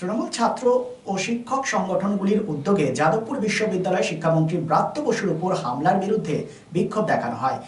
তৃণমূল ছাত্র ও শিক্ষক সংগঠনগুলির উদ্যোগে যাদবপুর বিশ্ববিদ্যালয় শিক্ষামন্ত্রী ব্রাত্য বসুর উপর হামলার বিরুদ্ধে বিক্ষোভ দেখানো হয়।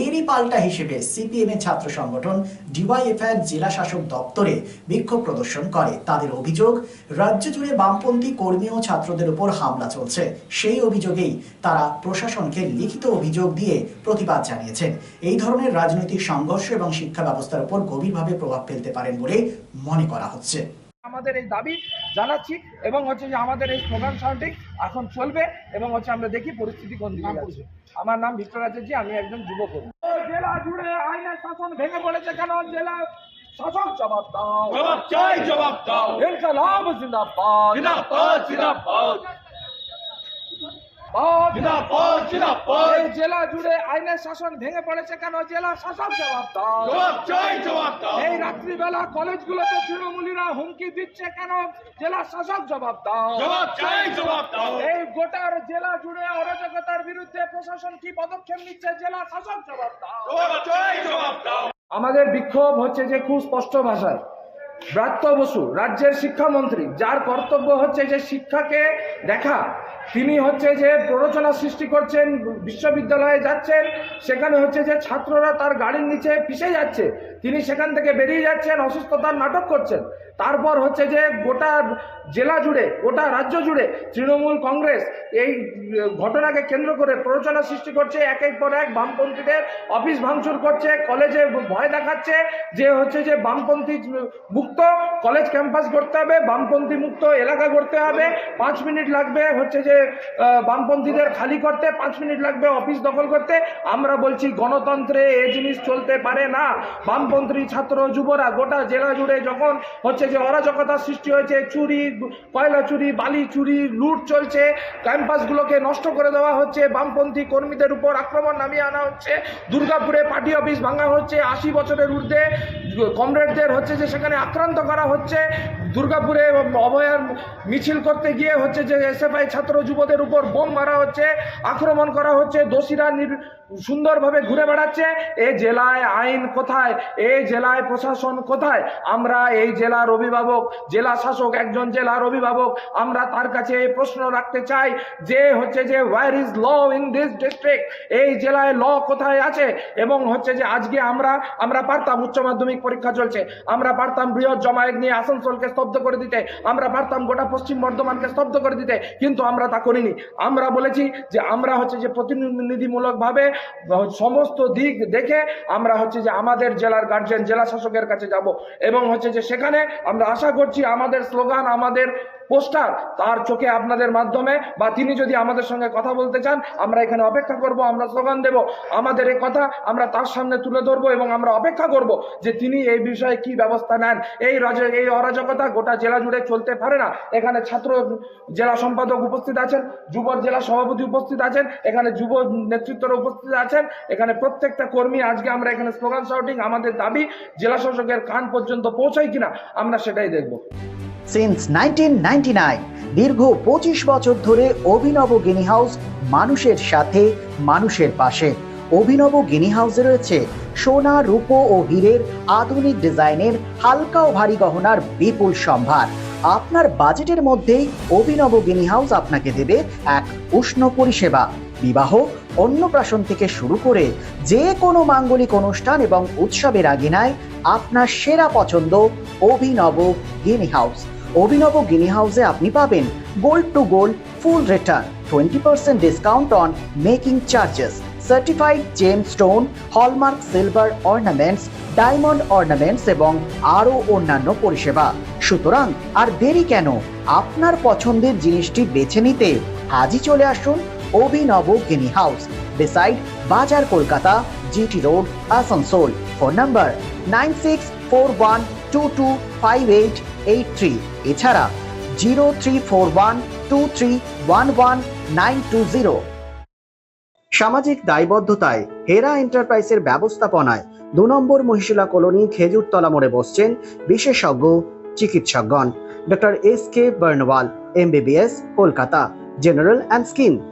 এরই পাল্টা হিসেবে সিপিএম এর ছাত্র সংগঠন ডিওয়াইএফআইয়ের জেলা শাসক দপ্তরে বিক্ষোভ প্রদর্শন করে। তাদের অভিযোগ, রাজ্য জুড়ে বামপন্থী কর্মী ও ছাত্রদের উপর হামলা চলছে। সেই অভিযোগেই তারা প্রশাসনকে লিখিত অভিযোগ দিয়ে প্রতিবাদ জানিয়েছেন। এই ধরনের রাজনৈতিক সংঘর্ষ এবং শিক্ষা ব্যবস্থার উপর গভীরভাবে প্রভাব ফেলতে পারেন বলে মনে করা হচ্ছে। আমাদের এই দাবি জানাচ্ছি এবং হচ্ছে যে আমাদের এই স্লোগান সাউন্ডিং এখন চলবে এবং হচ্ছে আমরা দেখি পরিস্থিতি কোন দিকে যাচ্ছে। আমার নাম ভিক্টর আচার্য আমি একজন যুবক জেলা জুড়ে আইনের শাসন ভেঙে পড়েছে কেন? জেলা শাসক জবাব দাও। জবাব চাই জবাব দাও। ইনকালাব জিন্দাবাদ। জিন্দাবাদ জিন্দাবাদ বাদ। জিন্দাবাদ জিন্দাবাদ এই জেলা জুড়ে আইনের শাসন ভেঙে পড়েছে কেন? জেলা শাসক জবাব দাও। এই রাত্রিবেলা কলেজগুলোতে তৃণমূলীরা হুমকি দিচ্ছে কেন? জেলা শাসক জবাব দাও। এই গোটার জেলা জুড়ে অরাজকতার বিরুদ্ধে প্রশাসন কি পদক্ষেপ নিচ্ছে? জেলা শাসক জবাব দাও। জবাব দাও। আমাদের বিক্ষোভ হচ্ছে যে খুব স্পষ্ট ভাষায়। ব্রাত্য বসু, রাজ্যের শিক্ষামন্ত্রী। যার কর্তব্য হচ্ছে যে শিক্ষাকে দেখা। তিনি হচ্ছে যে প্ররোচনা সৃষ্টি করছেন, বিশ্ববিদ্যালয়ে যাচ্ছেন। সেখানে হচ্ছে যে ছাত্ররা তার গাড়ির নিচে পিষে যাচ্ছে। তিনি সেখান থেকে বেরিয়ে যাচ্ছেন, অসুস্থতার নাটক করছেন। তারপর হচ্ছে যে গোটা জেলা জুড়ে, গোটা রাজ্য জুড়ে তৃণমূল কংগ্রেস এই ঘটনাকে কেন্দ্র করে প্ররোচনা সৃষ্টি করছে। এক এক পর এক বামপন্থীদের অফিস ভাঙচুর করছে, কলেজে ভয় দেখাচ্ছে যে হচ্ছে যে বামপন্থী মুক্ত, কলেজ ক্যাম্পাস করতে হবে, বামপন্থী মুক্ত এলাকা করতে হবে, পাঁচ মিনিট লাগবে হচ্ছে যে বামপন্থীদের খালি করতে, পাঁচ মিনিট লাগবে অফিস দখল করতে। আমরা বলছি গণতন্ত্রে এ জিনিস চলতে পারে না। বামপন্থী ছাত্র, যুবরা গোটা জেলা জুড়ে যখন হচ্ছে যে অরাজকতা সৃষ্টি হয়েছে, চুরি, কয়লা চুরি, বালি চুরি, লুট চলছে, ক্যাম্পাসগুলোকে নষ্ট করে দেওয়া হচ্ছে, বামপন্থী কর্মীদের উপর আক্রমণ নামিয়ে আনা হচ্ছে, দুর্গাপুরে পার্টি অফিস ভাঙা হচ্ছে, আশি বছরের ঊর্ধ্বে কমরেডদের হচ্ছে যে সেখানে আক্রান্ত করা হচ্ছে, দুর্গাপুরে অভয়ার মিছিল করতে গিয়ে হচ্ছে যে এসএফআই ছাত্র যুবদের উপর বোম মারা হচ্ছে, আক্রমণ করা হচ্ছে, দোষীরা সুন্দরভাবে ঘুরে বেড়াচ্ছে এই জেলায় আইন কোথায় এই জেলায় প্রশাসন কোথায়, আমরা এই জেলার অভিভাবক, জেলা শাসক, একজন জেলার অভিভাবক, আমরা তার কাছে এই প্রশ্ন রাখতে চাই যে হচ্ছে যে war is law in this district এই জেলায় ল কোথায় আছে? এবং হচ্ছে যে আজকে আমরা আমরা পারতাম উচ্চ মাধ্যমিক পরীক্ষা চলছে, আমরা পারতাম বৃহৎ জমায়েত নিয়ে আসানসোলকে স্তব্ধ করে দিতে, আমরা পারতাম গোটা পশ্চিম বর্ধমানকে স্তব্ধ করে দিতে, কিন্তু আমরা তা করিনি। আমরা বলেছি যে আমরা হচ্ছে যে প্রতিনিধিমূলকভাবে সমস্ত দিক দেখে আমরা হচ্ছে যে আমাদের জেলার গার্জেন জেলা শাসকের কাছে যাব এবং হচ্ছে যে সেখানে আমরা আশা করছি আমাদের স্লোগান আমাদের পোস্টার তার চোখে আপনাদের মাধ্যমে, বা তিনি যদি আমাদের সঙ্গে কথা বলতে চান, আমরা এখানে অপেক্ষা করব, আমরা স্লোগান দেব, আমাদের এই কথা আমরা তার সামনে তুলে ধরবো এবং আমরা অপেক্ষা করব যে তিনি এই বিষয়ে কি ব্যবস্থা নেন। এই রাজ, এই অরাজকতা গোটা জেলা জুড়ে চলতে পারে না। এখানে ছাত্র জেলা সম্পাদক উপস্থিত আছেন যুব জেলা সভাপতি উপস্থিত আছেন, এখানে যুব নেতৃত্বরা উপস্থিত আছেন, এখানে প্রত্যেকটা কর্মী আজকে আমরা এখানে স্লোগান শাউটিং আমাদের দাবি, জেলা শাসকের কান পর্যন্ত পৌঁছায় কিনা, আমরা সেটাই দেখব। সিন্স নাইনটিন দীর্ঘ পঁচিশ বছর ধরে অভিনব গিনি হাউস মানুষের সাথে, মানুষের পাশে। অভিনব গিনি হাউসে রয়েছে সোনা, রূপো ও হীরের আধুনিক ডিজাইনের হালকা ও ভারী গহনার বিপুল সম্ভার। আপনার বাজেটের মধ্যেই অভিনব গিনি হাউস আপনাকে দেবে এক উষ্ণ পরিষেবা। বিবাহ অন্নপ্রাশন থেকে শুরু করে যে কোনো মাঙ্গলিক অনুষ্ঠান এবং উৎসবের আগিনায় আপনার সেরা পছন্দ অভিনব গিনি হাউস। অভিনব গিনি হাউসে আপনি পাবেন gold to gold, full return twenty percent discount on making charges certified gemstone hallmark silver ornaments diamond ornaments এবং আরও অন্যান্য পরিষেবা। সুতরাং আর দেরি কেন? আপনার পছন্দের জিনিসটি বেছে নিতে আজই চলে আসুন Abhinav guinea house six four one two two five eight eight three এছাড়া zero three four one two three one one nine two zero সামাজিক দায়বদ্ধতায় হেরা এন্টারপ্রাইজের ব্যবস্থাপনায় দু নম্বর মহিশিলা কলোনি খেজুরতলা মোড়ে বসছেন বিশেষজ্ঞ চিকিৎসকগণ। Doctor S K Barnwal MBBS Kolkata general and skin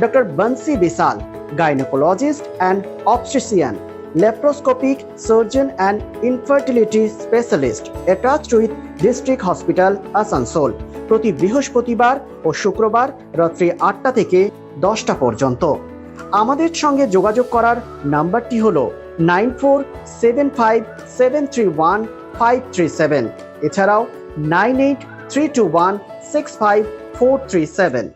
Doctor Bansi Bisal gynaecologist and obstetrician laparoscopic surgeon and infertility specialist attached with district hospital Asansol প্রতি বৃহস্পতিবার ও শুক্রবার রাত্রি আটটা থেকে দশটা পর্যন্ত। আমাদের সঙ্গে যোগাযোগ করার নাম্বারটি হল nine four seven five seven three one five three seven. এছাড়াও nine eight three two one six five four three seven.